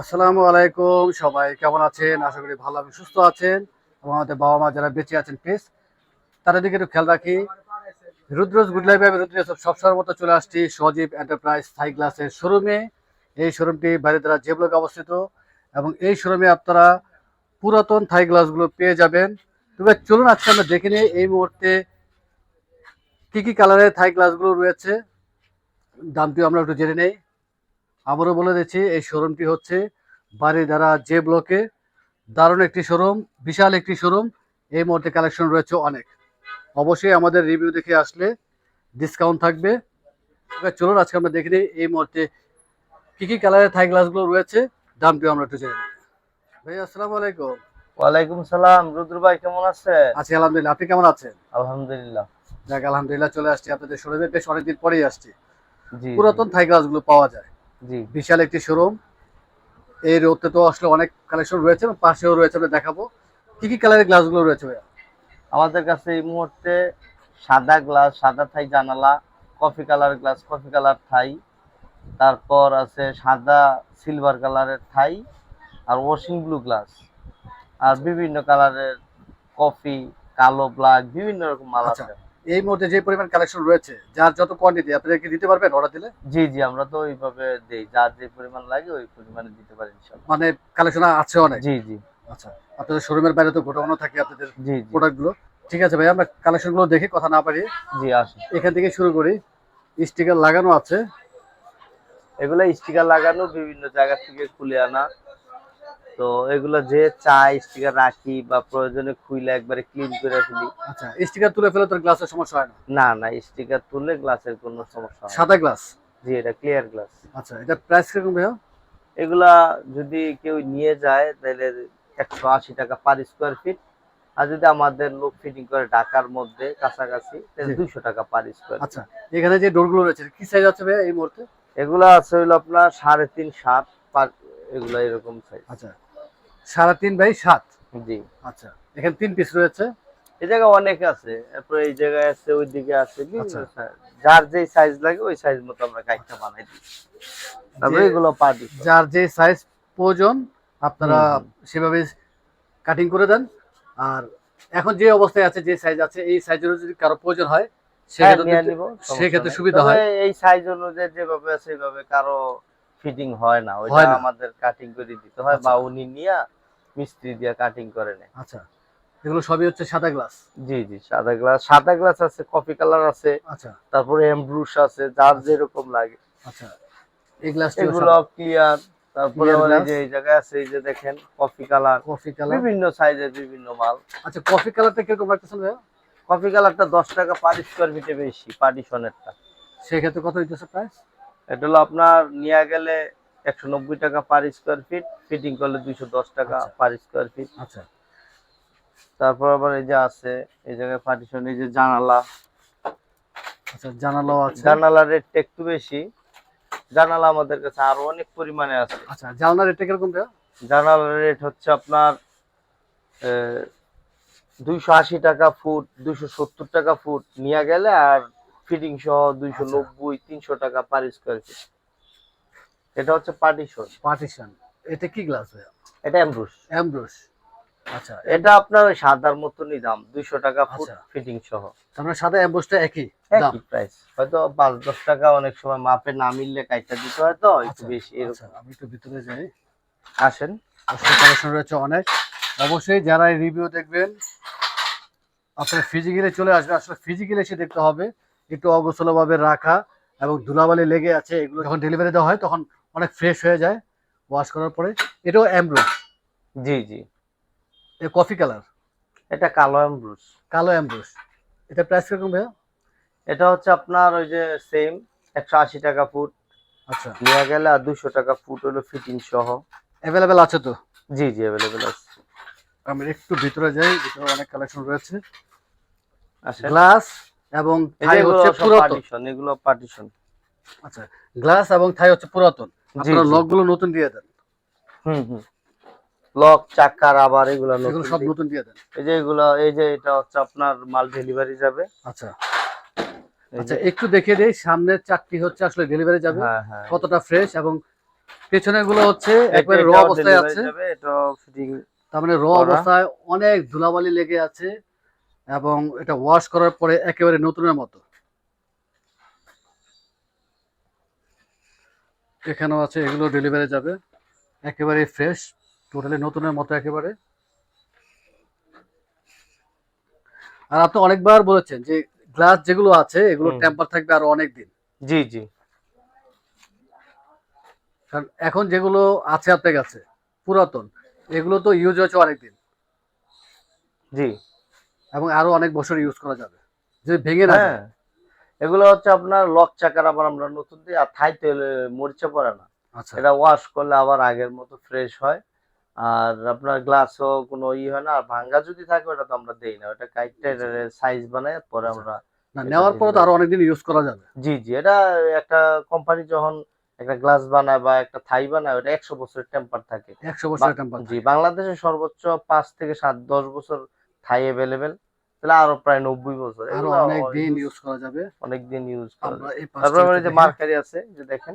আসসালামু আলাইকুম, সবাই কেমন আছেন? আশা করি ভালো এবং সুস্থ আছেন। এবং আমাদের বাবা মা যারা বেঁচে আছেন প্লিজ তাদের দিকে একটু খেয়াল রাখি। রুদ্রজ গুড লাইফ, আমি রুদ্র সবসময়ের মতো চলে আসছি সজীব এন্টারপ্রাইজ থাই গ্লাসের শোরুমে এই শোরুমটি বাইরেদ্রা যে ব্লকে অবস্থিত। এবং এই শোরুমে আপনারা পুরাতন থাই গ্লাসগুলো পেয়ে যাবেন। তবে চলুন আজকে আমরা দেখে নিই এই মুহূর্তে কি কি কালারের থাই গ্লাসগুলো রয়েছে। দামটিও আমরা একটু জেনে নেই। আবারও বলে দিচ্ছি এই শোরুমটি হচ্ছে বাড়িধারা জে ব্লকে। দারুণ একটি শোরুম বিশাল একটি শোরুম। এই মুহূর্তে কালেকশন রয়েছে অনেক। অবশ্যই আমাদের রিভিউ দেখে আসলে ডিসকাউন্ট থাকবে। চলুন আজকে আমরা দেখে নিই এই মুহূর্তে কি কি কালারের থাই গ্লাসগুলো রয়েছে। দামটিও আমরা একটু জেনে ভাই আসসালামু আলাইকুম। ওয়ালাইকুম সালাম। রুদ্র ভাই কেমন আছেন? আছি আলহামদুলিল্লাহ। আপনি কেমন আছেন? আলহামদুলিল্লাহ। যাক আলহামদুলিল্লাহ চলে আসছি আপনাদের শোরুমে। বেশ অনেকদিন পরেই আসছি। পুরাতন থাই গ্লাসগুলো পাওয়া যায়। জি। বিশাল একটি শোরুম এই রোডতে তো আসলে অনেক কালেকশন রয়েছে পাশেও রয়েছে আমরা দেখাবো। কি কি কালারের গ্লাসগুলো রয়েছে আমাদের কাছে এই মুহূর্তে সাদা গ্লাস সাদা থাই জানালা coffee colour glass coffee colour Thai. তারপর আছে সাদা সিলভার কালারের থাই আর ওয়াশিং ব্লু গ্লাস আর বিভিন্ন কালারের কফি কালো ব্ল্যাক বিভিন্ন রকম মাল আচ্ছা। আছে। এই মুহূর্তে যে পরিমাণ কালেকশন রয়েছে যার যত কোয়ান্টিটি আপনাদেরকে দিতে পারবেন অর্ডার দিলে? জি জি আমরা তো ওইভাবে দেই। যার যে পরিমাণ লাগে ওই পরিমাণে দিতে পারি ইনশাল্লাহ মানে কালেকশন আছে অনেক? জি জি। আচ্ছা আপনাদের শোরুমের বাইরে তো গোটানো থাকে আপনাদের প্রোডাক্টগুলো ঠিক আছে ভাই আমরা কালেকশনগুলো দেখে কথা না পারি। জি আসুন। এখান থেকে শুরু করি। স্টিকার লাগানো আছে। এগুলো স্টিকার লাগানো বিভিন্ন জায়গা থেকে খুলে আনা। তো এগুলো যে চাই স্টিকার রাখি বা প্রয়োজনে খুইলে একবারে ক্লিন করে ফেলি আচ্ছা স্টিকার তুলে ফেলে তোর গ্লাসের সমস্যা হয় না? না না স্টিকার তুললে গ্লাসের কোনো সমস্যা হয় সাদা গ্লাস জি এটা ক্লিয়ার গ্লাস আচ্ছা এটা প্রাইস কীরকম ভাইয়া? এগুলা যদি কেউ নিয়ে যায় তাহলে একশো আশি টাকা পার স্কোয়ার ফিট আর যদি আমাদের লোক ফিটিং করে ঢাকার মধ্যে কাছাকাছি তাহলে। দুইশো টাকা পার স্কোয়ার আচ্ছা এখানে যে ডোরগুলো রয়েছে কি সাইজ আছে ভাইয়া এই মুহূর্তে? এগুলা আছে হইল আপনার সাড়ে তিন সাত পার এগুলা এরকম সাইজ আচ্ছা সাড়ে তিন বাই সাত। জি। আচ্ছা এখানে তিন পিস রয়েছে। এই জায়গায় অনেক আছে। তারপরে এই জায়গায় আছে ওই দিকে আছে আচ্ছা। যার যেই সাইজ লাগে ওই সাইজ মতো আমরা কাইটটা বানাই দিই। তারপরে যে- এগুলো পার্টি যার যে সাইজ প্রয়োজন আপনারা সেভাবে কাটিং করে দেন। আর এখন যে অবস্থায় আছে যে সাইজ আছে এই সাইজেরও যদি কারও প্রয়োজন হয় সেক্ষেত্রে নিয়ে সেক্ষেত্রে সুবিধা হয়। এই সাইজ অনুযায়ী যেভাবে আছে সেইভাবে কারও ফিটিং হয় না। ওইটা হয় আমাদের কাটিং করে দিতে হয় বা আচ্ছা। উনি নিয়ে মিস্ত্রি দিয়ে কাটিং করে নেয়। আচ্ছা এগুলো সবই হচ্ছে সাদা গ্লাস জি জি সাদা গ্লাস সাদা গ্লাস আছে কফি কালার আছে আচ্ছা। তারপরে এমব্রুশ আছে যার যেরকম লাগে। আচ্ছা এই গ্লাসটি এগুলো ক্লিয়ার তারপরে। যে এই জায়গায় আছে এই যে দেখেন কফি কালার কফি কালার বিভিন্ন সাইজের বিভিন্ন মাল। আচ্ছা কফি কালারটা কীরকম রাখতেছেন ভাইয়া? কফি কালারটা দশ টাকা পার স্কোয়ার ফিটে বেশি পার্টিশনেরটা সেক্ষেত্রে কত হইতেছে প্রাইস এটা হলো আপনার নিয়ে গেলে একশো নব্বই টাকা পার স্কোয়ার ফিট ফিটিং করলে দুইশো দশ টাকা আচ্ছা। পার স্কোয়ার ফিট আচ্ছা। তারপর আবার এই যে আছে এই জায়গায় পার্টিশন এই যে জানালা। আচ্ছা জানালাও আছে। জানালার রেটটা একটু বেশি। জানালা আমাদের কাছে আরও অনেক পরিমাণে আছে। আচ্ছা জানলার রেটটা কীরকম জানালার রেট হচ্ছে আপনার দুইশো আশি টাকা ফুট দুইশো সত্তর টাকা ফুট নিয়ে গেলে আর ফিটিং সহ দুইশো নব্বই তিনশো টাকা পার স্কোয়ার ফিট এটা হচ্ছে পার্টিশন। পার্টিশন। এটা কি গ্লাস ভাইয়া? এটা আচ্ছা এটা আপনার সাদার মতনই দাম দুইশো টাকা ফুট আচ্ছা। ফিটিং সহ। তারপরে সাদা অ্যামব্রোসটা একই দাম? প্রাইস হয়তো পাঁচ দশ টাকা অনেক সময় মাপে না মিললে কাইটা দিতে হয় তো একটু আচ্ছা, বেশি আচ্ছা এরকম আমি একটু ভিতরে যাই। আসেন। কালেকশন রয়েছে অনেক। অবশ্যই যারা রিভিউ দেখবেন আপনার ফিজিক্যালি চলে আসবে। আসলে ফিজিক্যালি এসে দেখতে হবে। একটু অগোছলভাবে রাখা এবং ধুলাবালি লেগে আছে এগুলো যখন ডেলিভারি দেওয়া হয় তখন অনেক ফ্রেশ হয়ে যায় ওয়াশ করার পরে। এটাও অ্যামব্রোস জি জি। এ কফি কালার এটা কালো এমব্রুশ কালো অ্যামব্রোস এটা প্রাইস কীরকম ভাইয়া? এটা হচ্ছে আপনার ওই যে সেম একশো আশি টাকা ফুট। আচ্ছা। নিয়ে গেলে আর দুশো টাকা ফুট হলো ফিটিং সহ। অ্যাভেলেবেল আছে তো? জি জি অ্যাভেলেবেল আছে। আমি একটু ভিতরে যাই ভিতরে অনেক কালেকশন রয়েছে। গ্লাস এবং থাই হচ্ছে পুরাতন। পার্টিশন এগুলো পার্টিশন আচ্ছা। গ্লাস এবং থাই হচ্ছে পুরাতন। আপনারা। লকগুলো নতুন দিয়ে দেন। হুম হুম। লক চাকার আবার এগুলো এগুলো নতুন সব নতুন দিয়ে দেন। এই যে এগুলো এই যে এটা হচ্ছে আপনার মাল ডেলিভারি যাবে। আচ্ছা। আচ্ছা একটু দেখিয়ে দেই সামনের চারটি হচ্ছে আসলে ডেলিভারি যাবে। হ্যাঁ হ্যাঁ। কতটা ফ্রেশ এবং পেছনে গুলো হচ্ছে একবারে র অবস্থায় আছে। এটাও ফিটিং তার মানে র অবস্থায় অনেক ধুলাবালি লেগে আছে এবং এটা ওয়াশ করার পরে একেবারে নতুনের মতো। এখানেও আছে এগুলো ডেলিভারি যাবে। একেবারে ফ্রেশ টোটালি নতুনের মতো একেবারে। আর আপনি অনেকবার বলেছেন যে গ্লাস যেগুলো আছে এগুলো টেম্পার থাকবে আরও অনেক দিন জি জি। কারণ এখন যেগুলো আছে আপনার কাছে পুরাতন এগুলো তো ইউজ হয়েছে অনেকদিন। জি। এবং আরও অনেক বছর ইউজ করা যাবে। যদি ভেঙে না হ্যাঁ। এগুলো হচ্ছে আপনার লক চাকার আবার আমরা নতুন দিই আর থাই তেল মরিচা পড়ে না। আচ্ছা। এটা ওয়াশ করলে আবার আগের মতো ফ্রেশ হয়। আর আপনার গ্লাসও কোনো ই হয় না আর ভাঙ্গা যদি থাকে ওটা তো আমরা দেই না ওটা কাইটটা সাইজ বানায় পরে আচ্ছা। আমরা নেওয়ার পরে তো আরও অনেকদিন ইউজ করা যাবে। জি জি এটা একটা কোম্পানি যখন একটা গ্লাস বানায় বা একটা থাই বানায় ওটা একশো বছরের টেম্পার থাকে। একশো বছরের টেম্পার জি বাংলাদেশে সর্বোচ্চ পাঁচ থেকে সাত দশ বছর থাই অ্যাভেলেবেল তাহলে আরও প্রায় নব্বই বছর আরও এগুলো অনেক দিন ইউজ করা যাবে। অনেক দিন ইউজ করা আমরা যায়। এই পাশটা তারপর আমার যে মার্কারি আছে যে দেখেন।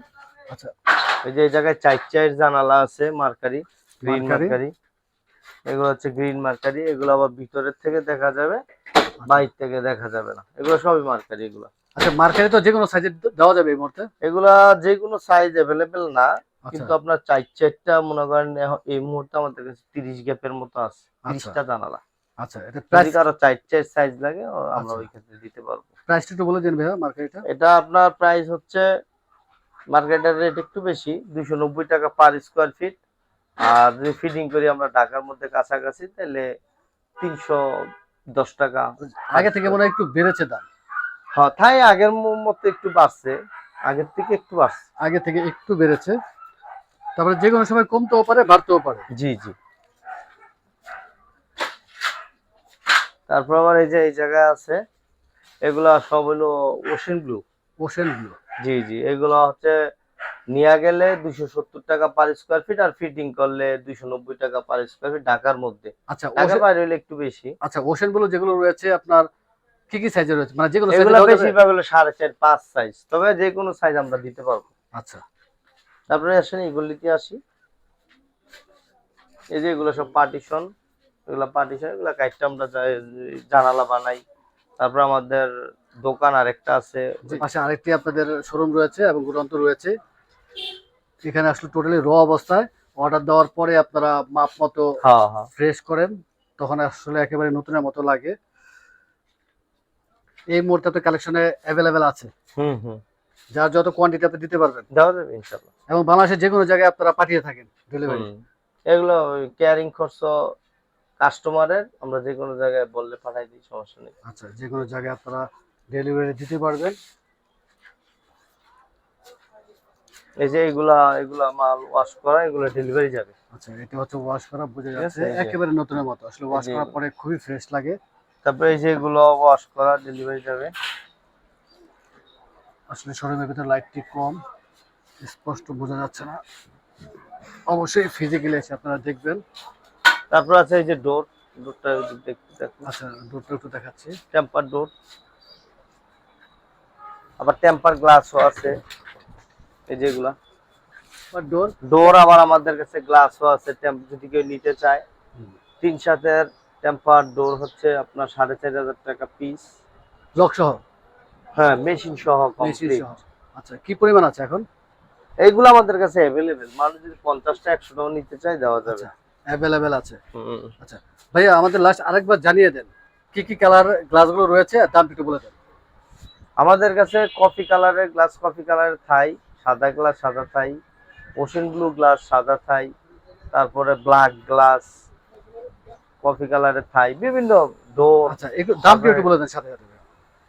আচ্ছা। এই যে এই জায়গায় চার চার জানালা আছে মার্কারি গ্রিন মার্কারি। মার্কারি। এগুলো হচ্ছে গ্রিন মার্কারি এগুলো আবার ভিতরের থেকে দেখা যাবে বাইর থেকে দেখা যাবে না। এগুলো সবই মার্কারি এগুলো। আচ্ছা মার্কেটে তো যে কোনো সাইজে দেওয়া যাবে এই মুহূর্তে? এগুলা যে কোনো সাইজ অ্যাভেলেবেল না আচ্ছা। কিন্তু আপনার চার চারটা মনে করেন এই মুহূর্তে আমাদের কাছে তিরিশ গ্যাপের মতো আছে তিরিশটা জানালা। আচ্ছা এটা যদি প্রাইস কারও চার চার সাইজ লাগে আমরা আচ্ছা। ওই ক্ষেত্রে দিতে পারব। প্রাইসটা একটু বলে দিন ভাইয়া এটা। আপনার প্রাইস হচ্ছে মার্কেটের রেট একটু বেশি দুইশো নব্বই টাকা পার স্কোয়ার ফিট আর যদি ফিটিং করি আমরা ঢাকার মধ্যে কাছাকাছি তাহলে তিনশো দশ টাকা। আগে থেকে মনে হয় একটু বেড়েছে দাম। হ্যাঁ তাই আগের মতো একটু বাড়ছে আগের থেকে একটু বাড়ছে। আগে থেকে একটু বেড়েছে। তারপরে যে কোনো সময় কমতেও পারে বাড়তেও পারে। জি জি। তারপর আবার এই যে এই জায়গায় আছে এগুলা সব হলো ocean blue ocean blue G G এগুলো হচ্ছে নিয়ে গেলে দুইশো সত্তর টাকা পার স্কোয়ার ফিট আর ফিটিং করলে দুইশো নব্বই টাকা পার স্কোয়ার ফিট ঢাকার মধ্যে। আচ্ছা ঢাকার বাইরে হলে একটু বেশি। আচ্ছা ওশেনগুলো যেগুলো রয়েছে আপনার কি কি সাইজের রয়েছে? মানে যেগুলো এগুলো বেশিরভাগ হলো সাড়ে চার পাঁচ সাইজ তবে যে কোনো সাইজ আমরা দিতে পারব। আচ্ছা। তারপরে আসেন এগুলিতে আসি। এই যে এগুলো সব পার্টিশন এগুলো পার্টিশন এগুলো কাইটটা আমরা জানালা বানাই। তারপর আমাদের দোকান আরেকটা আছে। পাশে আরেকটি আপনাদের শোরুম রয়েছে এবং গুরন্ত রয়েছে। এখানে আসলে টোটালি র অবস্থায়। অর্ডার দেওয়ার পরে আপনারা মাপ মতো হ্যাঁ হ্যাঁ। ফ্রেশ করেন। তখন আসলে একেবারে নতুনের মতো লাগে। এই মুহূর্তে তো কালেকশনে অ্যাভেলেবেল আছে। হুম হুম। যার যত কোয়ান্টিটি আপনি দিতে পারবেন। দেওয়া যাবে ইনশাল্লাহ। এবং বাংলাদেশের যে কোনো জায়গায় আপনারা পাঠিয়ে থাকেন ডেলিভারি এগুলো ক্যারিং খরচ কাস্টমারের আমরা যে কোনো জায়গায় বললে পাঠাই দিই সমস্যা নেই। আচ্ছা যে কোনো জায়গায় আপনারা ডেলিভারি দিতে পারবেন। এই যে এগুলা এগুলা মাল ওয়াশ করা এগুলো ডেলিভারি যাবে। আচ্ছা এটা হচ্ছে ওয়াশ করা বোঝা যাচ্ছে। একেবারে নতুনের মতো। আসলে ওয়াশ করার পরে খুবই ফ্রেশ লাগে। তারপরে এই যে এগুলো ওয়াশ করা ডেলিভারি যাবে। আসলে শোরুমের ভিতরে লাইটটি কম স্পষ্ট বোঝা যাচ্ছে না। অবশ্যই ফিজিক্যালি এসে আপনারা দেখবেন। তারপর আছে এই যে ডোর ডোরটা দেখতে দেখুন। আচ্ছা একটু দেখাচ্ছি। টেম্পার ডোর আবার টেম্পার গ্লাসও আছে। এই যেগুলা ডোর ডোর আবার আমাদের কাছে গ্লাসও আছে। যদি কেউ নিতে চায় তিন সাতের টেম্পার ডোর হচ্ছে আপনার সাড়ে চার হাজার টাকা পিস লক সহ? হ্যাঁ মেশিন সহ কমপ্লিট আচ্ছা কি পরিমাণ আছে এখন? এইগুলো আমাদের কাছে অ্যাভেলেবেল মানুষ যদি পঞ্চাশটা একশো টাকা নিতে চায় দেওয়া যাবে। আচ্ছা। অ্যাভেলেবেল আছে। হুম। ভাইয়া আমাদের লাস্ট আরেকবার জানিয়ে দেন কি কি কালার গ্লাসগুলো রয়েছে দাম একটু বলে দেন। আমাদের কাছে কফি কালারের গ্লাস কফি কালারের থাই সাদা গ্লাস সাদা থাই ওশেন ব্লু গ্লাস সাদা থাই তারপরে ব্ল্যাক গ্লাস কফি কালারের থাই বিভিন্ন ডোর আচ্ছা একটু দাম কি একটু বলে দেন সাথে সাথে।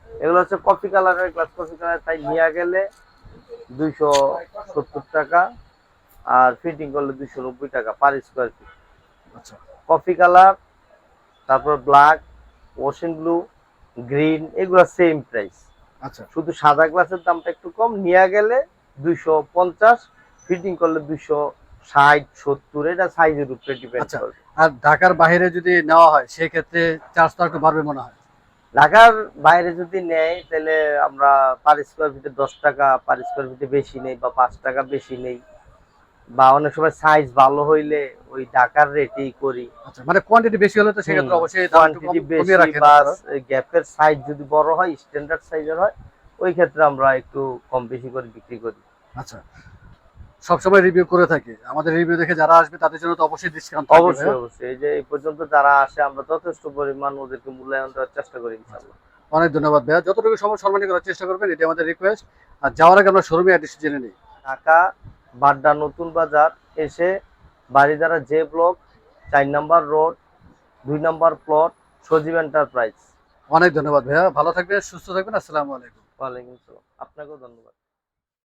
এগুলো হচ্ছে কফি কালারের গ্লাস কফি কালারের থাই নিয়ে গেলে দুইশো সত্তর টাকা আর ফিটিং করলে দুইশো নব্বই টাকা পার স্কোয়ার ফিট আচ্ছা। কফি কালার তারপর ব্ল্যাক ওশেন ব্লু গ্রিন এগুলো সেম প্রাইস আচ্ছা। শুধু সাদা গ্লাসের দামটা একটু কম নিয়ে গেলে দুইশো পঞ্চাশ ফিটিং করলে দুইশো ষাট সত্তর এটা সাইজের উপরে ডিপেন্ড আচ্ছা। করবে। আর ঢাকার বাইরে যদি নেওয়া হয় সেই ক্ষেত্রে চার্জটা একটু বাড়বে মনে হয়। ঢাকার বাইরে যদি নেয় তাহলে আমরা পার স্কোয়ার ফিটে দশ টাকা পার স্কোয়ার ফিটে বেশি নেই বা পাঁচ টাকা বেশি নেই। বা অনেক সময় সাইজ ভালো হইলে ওই ঢাকার রেটেই করি। আচ্ছা মানে কোয়ান্টিটি বেশি হলে তো সেক্ষেত্রে অবশ্যই একটু কোয়ান্টিটি বেশি বা গ্যাপের সাইজ যদি বড় হয় স্ট্যান্ডার্ড সাইজের হয় ওই ক্ষেত্রে আমরা একটু কম বেশি করে বিক্রি করি। আচ্ছা সবসময় রিভিউ করে থাকি। আমাদের রিভিউ দেখে যারা আসবে তাদের জন্য তো অবশ্যই ডিসকাউন্ট অবশ্যই অবশ্যই। এই যে এই পর্যন্ত যারা আসে আমরা যথেষ্ট পরিমাণ ওদেরকে মূল্যায়ন দেওয়ার চেষ্টা করি ইনশাআল্লাহ। অনেক ধন্যবাদ ভাইয়া। যতটুকু সময় সম্মানী করার চেষ্টা করবেন এটা আমাদের রিকোয়েস্ট আর যাওয়ার আগে আমরা শোরুমে অ্যাড্রেস জেনে নিই। ঢাকা বাড্ডা নতুন বাজার এসে বাড়িদারা জে ব্লক চার নাম্বার রোড দুই নাম্বার প্লট সজীব এন্টারপ্রাইজ। অনেক ধন্যবাদ ভাইয়া। ভালো থাকবেন সুস্থ থাকবেন। আসসালামু আলাইকুম। ওয়ালাইকুম আসসালাম। আপনাকেও ধন্যবাদ।